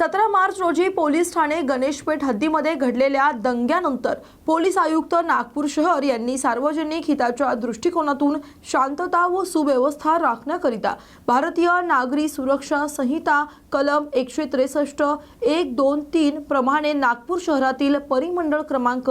सतरा मार्च रोजी पोलीस ठाणे गणेशपेठ हद्दीमध्ये घडलेल्या दंग्यानंतर पोलीस आयुक्त नागपूर शहर यांनी सार्वजनिक हिताच्या दृष्टिकोनातून शांतता व सुव्यवस्था राखण्याकरिता भारतीय नागरी सुरक्षा संहिता कलम एकशे त्रेसष्ट एक दोन तीन प्रमाणे नागपूर शहरातील परिमंडळ क्रमांक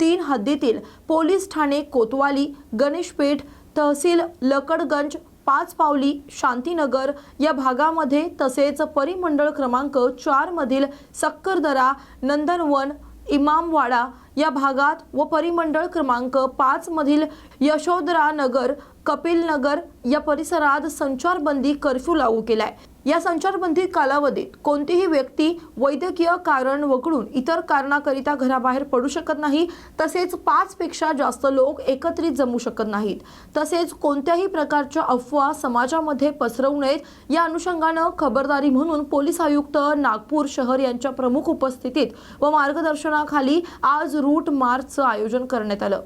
तीन हद्दीतील पोलीस ठाणे कोतवाली गणेशपेठ तहसील लकडगंज पाच पावली शांतीनगर या भागामध्ये तसेच परिमंडळ क्रमांक चारमधील सक्करदरा नंदनवन इमामवाडा या भागात व परिमंडळ क्रमांक पाचमधील यशोधरा नगर कपिल नगर या परिसरात संचारबंदी कर्फ्यू लागू केलाय. या संचारबंदी कालावधीत कोणतीही व्यक्ती वैद्यकीय कारण वगळून इतर कारणाकरिता घराबाहेर पडू शकत नाही तसेच पाच पेक्षा जास्त लोक एकत्रित जमू शकत नाहीत. तसेच कोणत्याही प्रकारच्या अफवा समाजामध्ये पसरवू नयेत या अनुषंगानं खबरदारी म्हणून पोलीस आयुक्त नागपूर शहर यांच्या प्रमुख उपस्थितीत व मार्गदर्शनाखाली आज रूट मार्चचं आयोजन करण्यात आलं.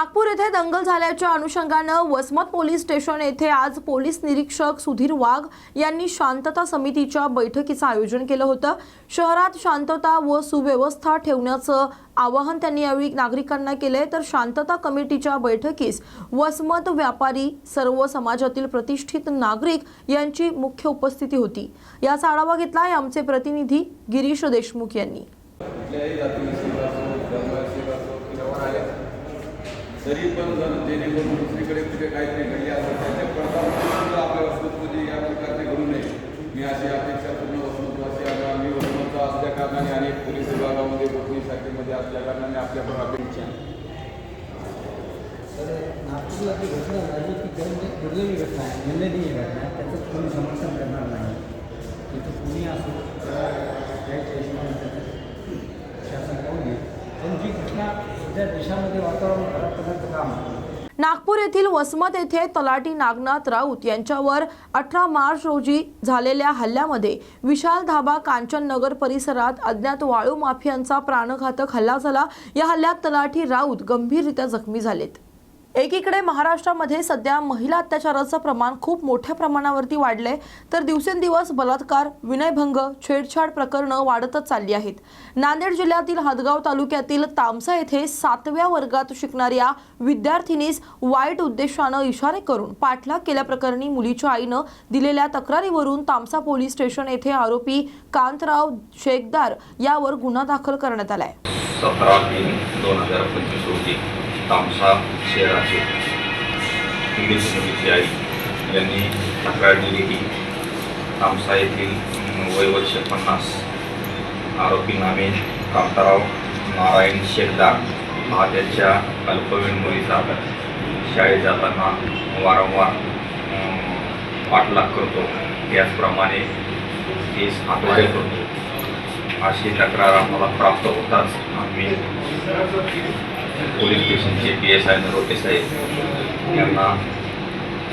नागपूर येथे दंगल झाल्याच्या अनुषंगानं वसमत पोलीस स्टेशन येथे आज पोलीस निरीक्षक सुधीर वाघ यांनी शांतता समितीच्या बैठकीचं आयोजन केलं होतं. शहरात शांतता व सुव्यवस्था ठेवण्याचं आवाहन त्यांनी यावेळी नागरिकांना केलंय. तर शांतता कमिटीच्या बैठकीस वसमत व्यापारी सर्व समाजातील प्रतिष्ठित नागरिक यांची मुख्य उपस्थिती होती. याचा आढावा घेतलाय आमचे प्रतिनिधी गिरीश देशमुख यांनी. तरी पण जर जेणेकरून दुसरीकडे कुठे काहीतरी घडले असेल त्याच्या पडताळून आपल्या वस्तूमध्ये या प्रकारचे घडू नये. मी अशी अपेक्षा पूर्ण वस्तूत्वाची आहे. आम्ही वस्तूचा असल्या कारणाने अनेक पोलीस विभागामध्ये कोकणी शाखेमध्ये असल्या कारणाने आपल्याकडून अपेक्षा तर नागपूरला जी घटना झाली ती दुर्दैवी म्हणजे दुर्दैवी घटना आहे निंदनीय घटना आहे त्याचं कोणी समर्थन करणार नाही. तिथं कुणी असो त्याच्या हिशोबाने त्याचं शासन करून घेईल पण जी घटना सध्या देशामध्ये वातावरण खराब करण्याचं काम नागपूर येथील वसमत येथे तलाठी नागनाथ राऊत यांच्यावर अठरा मार्च रोजी झालेल्या हल्ल्यामध्ये विशाल धाबा कांचन नगर परिसरात अज्ञात वाळू माफियांचा प्राणघातक हल्ला झाला. या हल्ल्यात तलाठी राऊत गंभीररित्या जखमी झालेत. एकीकडे महाराष्ट्रामध्ये सध्या महिला अत्याचाराचं प्रमाण खूप मोठ्या प्रमाणावरती वाढलंय तर दिवसेंदिवस बलात्कार विनयभंग छेडछाड प्रकरणं वाढतच चालली आहेत. नांदेड जिल्ह्यातील हदगाव तालुक्यातील तामसा येथे सातव्या वर्गात शिकणाऱ्या विद्यार्थिनीस वाईट उद्देशानं इशारे करून पाठलाग केल्याप्रकरणी मुलीच्या आईनं दिलेल्या तक्रारीवरून तामसा पोलीस स्टेशन येथे आरोपी कांतराव शेखदार यावर गुन्हा दाखल करण्यात आलाय. तामसा शहराचे पीडित मुलीची आई यांनी तक्रार दिली की तामसा येथील अं, वय वर्ष पन्नास आरोपी नामे कांताराव नारायण शेखदार हा त्यांच्या अल्पवयीन मुलीचा शाळेत जाताना वारंवार पाठलाग करतो त्याचप्रमाणे केस हातवारे करतो अशी तक्रार आम्हाला प्राप्त होताच आम्ही पोलीस स्टेशनचे पी एस आय नरोटे साहेब यांना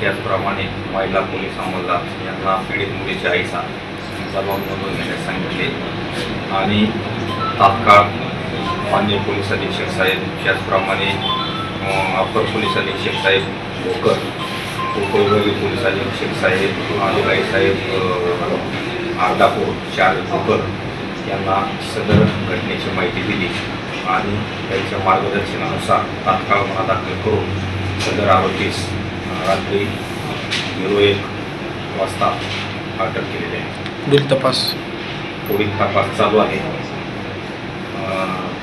त्याचप्रमाणे महिला पोलीस अंमलदार यांना पीडित मुलीच्या आईचा जबाब नोंदवून घेण्यास सांगितले. आणि तात्काळ मान्य पोलीस अधीक्षक साहेब त्याचप्रमाणे अप्पर पोलीस अधीक्षक साहेब भोकर उपविभागीय पोलीस अधीक्षक साहेब अधिकारी साहेब अं, अर्धापूर चार भोकर यांना सदर घटनेची माहिती दिली. आणि त्यांच्या मार्गदर्शनानुसार तात्काळ गुन्हा दाखल करून सदर आरोपीस रात्री झिरो एक वाजता अटक केलेली आहे. पुढील तपास. पुढील तपास चालू आहे.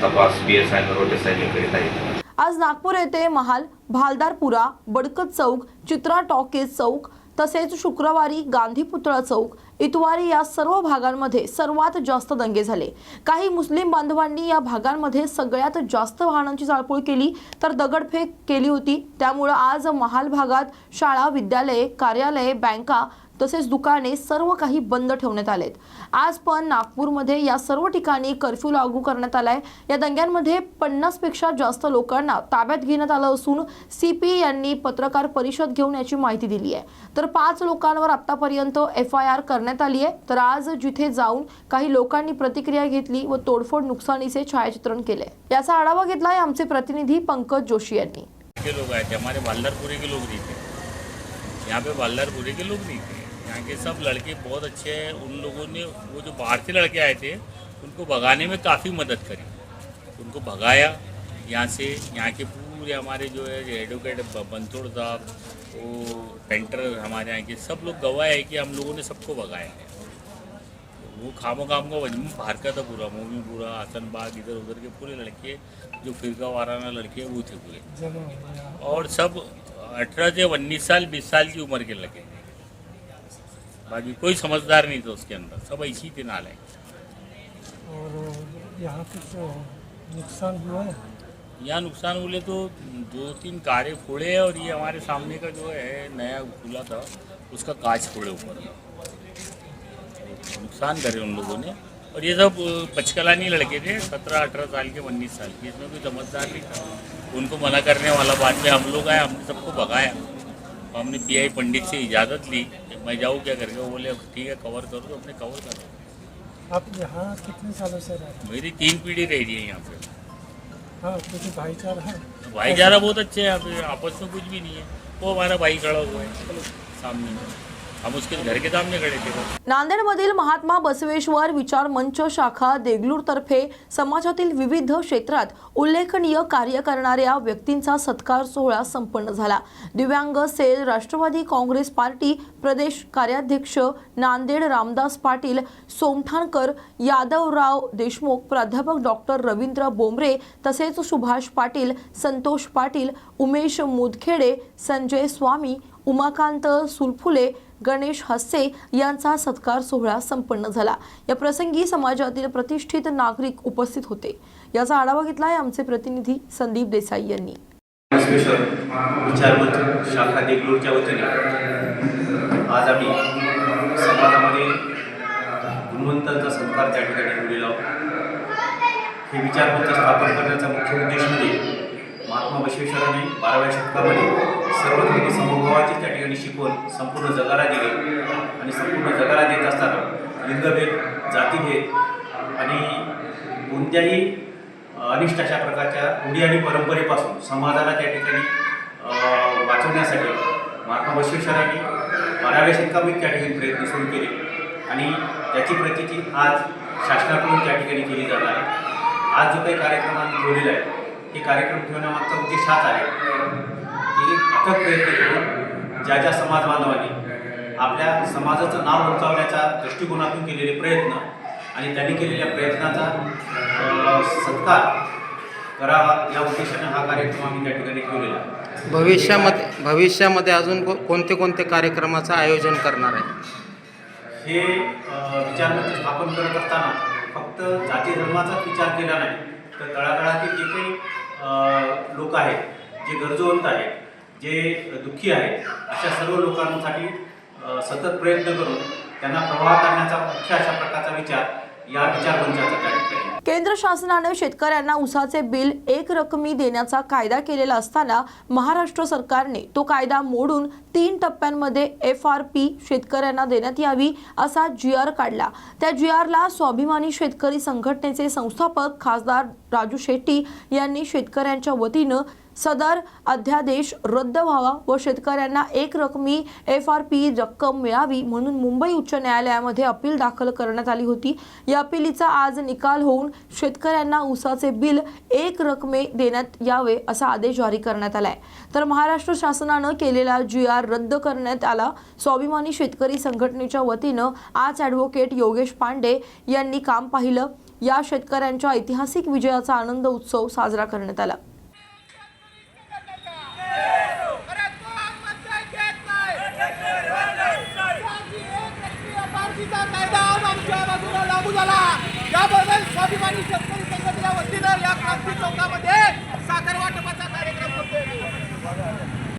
तपास पी एस आय नरोटे साहेब करीत आहेत. आज नागपूर येथे महाल भालदारपुरा बडकत चौक चित्रा टॉकीज चौक तसेच शुक्रवारी गांधी पुतळा चौक इतवारी या सर्व भागांमध्ये सर्वात जास्त दंगे झाले. काही मुस्लिम बांधवांनी या भागांमध्ये सगळ्यात जास्त वाहनांची जाळपोळ केली तर दगडफेक केली होती. त्यामुळं आज महाल भागात शाळा विद्यालये कार्यालये बँका तसेच दुकाने सर्व काही बंद ठेवण्यात आलेत. आज पण नागपूरमध्ये या सर्व ठिकाणी कर्फ्यू लागू करण्यात आलाय. या दंग्यांमध्ये पन्नासपेक्षा जास्त लोकांना ताब्यात घेण्यात आलं असून सीपी यांनी पत्रकार परिषद घेऊन याची माहिती दिली आहे. तर पाच लोकांवर आतापर्यंत एफ आय आर करण्यात आली आहे. तर आज जिथे जाऊन काही लोकांनी प्रतिक्रिया घेतली व तोडफोड नुकसानीचे छायाचित्रण केले. याचा आढावा घेतला आहे आमचे प्रतिनिधी पंकज जोशी यांनी. के लोग आए थे हमारे बालदारपुरे के लोग नहीं थे यहाँ पे बालदारपुरे के लोग नहीं थे यहाँ के सब लड़के बहुत अच्छे हैं। उन लोगों ने वो जो बाहर से लड़के आए थे उनको भगाने में काफ़ी मदद करी। उनको भगाया यहाँ से यहाँ के पूरे हमारे जो है एडवोकेट बंतोड़ साहब वो पेंटर हमारे यहाँ के सब लोग गवाह है कि हम लोगों ने सबको भगाया है। वो खामो काम का वजह बाहर का था पूरा मोमी पूरा आसन बाग इधर उधर के पूरे लड़के जो फिरका वाराना लड़के वो थे पूरे। और सब अठारह से उन्नीस साल बीस साल की उम्र के लगे बाकी कोई समझदार नहीं था उसके अंदर। सब ऐसी थे नाले और यहाँ कुछ नुकसान हुआ है। यहाँ नुकसान बोले तो दो तीन कारें फोड़े हैं और ये हमारे सामने का जो है नया खुला था उसका कांच फोड़े ऊपर। नुकसान करे उन लोगों ने। और ये सब पचकलानी लड़के थे सत्रह अठारह साल के उन्नीस साल के। इसमें कोई समझदार नहीं था। उनको मना करने वाला बाद में हम लोग आए हमने सबको भगाया। और हमने पीआई पंडित से इजाज़त ली। मैं जाऊँ क्या करके वो बोले ठीक है कवर करो तो हमने कवर करा आप यहाँ कितने सालों से रहते हैं? मेरी तीन पीढ़ी रह रही है यहाँ पे। हाँ क्योंकि भाईचारा है। भाईचारा बहुत अच्छे हैं यहाँ पे आपस में कुछ भी नहीं है। वो हमारा भाई खड़ा हुआ है सामने। में नांदेडमधील महात्मा बसवेश्वर विचार मंच शाखा देगलूर तर्फे समाजातील विविध क्षेत्रात उल्लेखनीय कार्य करणाऱ्या व्यक्तींचा सत्कार सोहळा संपन्न झाला. दिव्यांग सेल राष्ट्रवादी काँग्रेस पार्टी प्रदेश कार्याध्यक्ष नांदेड रामदास पाटील सोमठाणकर यादवराव देशमुख प्राध्यापक डॉक्टर रवींद्र बोंबरे तसेच सुभाष पाटील संतोष पाटील उमेश मुदखेडे संजय स्वामी उमाकांत सुलफुले गणेश हस्से यांचा सत्कार सोहळा संपन्न झाला. या प्रसंगी समाजातील प्रतिष्ठित नागरिक उपस्थित होते. याचा आढावा घेतलाय आमचे प्रतिनिधी संदीप देसाई यांनी. बसवेश्वर विचारवंत शाखा देगलूरच्या वतीने आज आम्ही समाजामध्ये गुणवंतांचा सत्कार त्या ठिकाणी ठेवलेला आहोत हे विचारवंत स्थापन करण्याचा मुख्य उद्देश म्हणजे महात्मा बसवेश्वरांनी बाराव्या शतकामध्ये सर्व त्यांनी समभावाची त्या ठिकाणी शिकवण संपूर्ण जगाला दिली आणि संपूर्ण जगाला देत असताना लिंगभेद जातीभेद आणि कोणत्याही अनिष्ट अशा प्रकारच्या रूढी आणि परंपरेपासून समाजाला त्या ठिकाणी वाचवण्यासाठी महात्मा बसवेश्वरांनी बाराव्या शतकामध्ये त्या ठिकाणी प्रयत्न सुरू केले. आणि त्याची प्रचिती आज शासनाकडून त्या ठिकाणी केली जात आहे. आज जो काही कार्यक्रम आम्ही ठेवलेला आहे हे कार्यक्रम ठेवण्यामागचा उद्देश हाच आहे. अथक प्रयत्न करून ज्या ज्या समाज बांधवांनी आपल्या समाजाचं नाव उंचावण्याच्या दृष्टिकोनातून केलेले प्रयत्न आणि त्यांनी केलेल्या प्रयत्नाचा सत्कार करावा या उद्देशाने हा कार्यक्रम आम्ही त्या ठिकाणी ठेवलेला भविष्यामध्ये भविष्यामध्ये अजून कोणते कोणते कार्यक्रमाचं आयोजन करणार आहे? हे विचारमंच स्थापन करत असताना फक्त जाती धर्माचाच विचार केला नाही तर तळागाळातील जे काही लोक आहेत जे गरजूवंत आहेत जे दुःखी आहेत अशा सर्व लोकांसाठी सतत प्रयत्न करून त्यांना प्रवाहात आणण्याचा मुख्य अशा प्रकारचा विचार या विचारमंचाचा त्या केंद्र शासनाने शेतकऱ्यांना उसाचे बिल एक रकमी देण्याचा कायदा केलेला असताना महाराष्ट्र सरकारने तो कायदा मोडून तीन टप्प्यांमध्ये एफ आर पी शेतकऱ्यांना देण्यात यावी असा जी आर काढला. त्या जी आरला स्वाभिमानी शेतकरी संघटनेचे संस्थापक खासदार राजू शेट्टी यांनी शेतकऱ्यांच्या वतीनं सदर अध्यादेश रद्द व्हावा व शेतकऱ्यांना एक रकमी एफ आर पी रक्कम मिळावी म्हणून मुंबई उच्च न्यायालयामध्ये अपील दाखल करण्यात आली होती. या अपीलीचा आज निकाल होऊन शेतकऱ्यांना उसाचे बिल एक रकमे देण्यात यावे असा आदेश जारी करण्यात आलाय. तर महाराष्ट्र शासनानं केलेला जी आर रद्द करण्यात आला. स्वाभिमानी शेतकरी संघटनेच्या वतीनं आज ॲडव्होकेट योगेश पांडे यांनी काम पाहिलं. या शेतकऱ्यांच्या ऐतिहासिक विजयाचा आनंद उत्सव साजरा करण्यात आला. लोकांमध्ये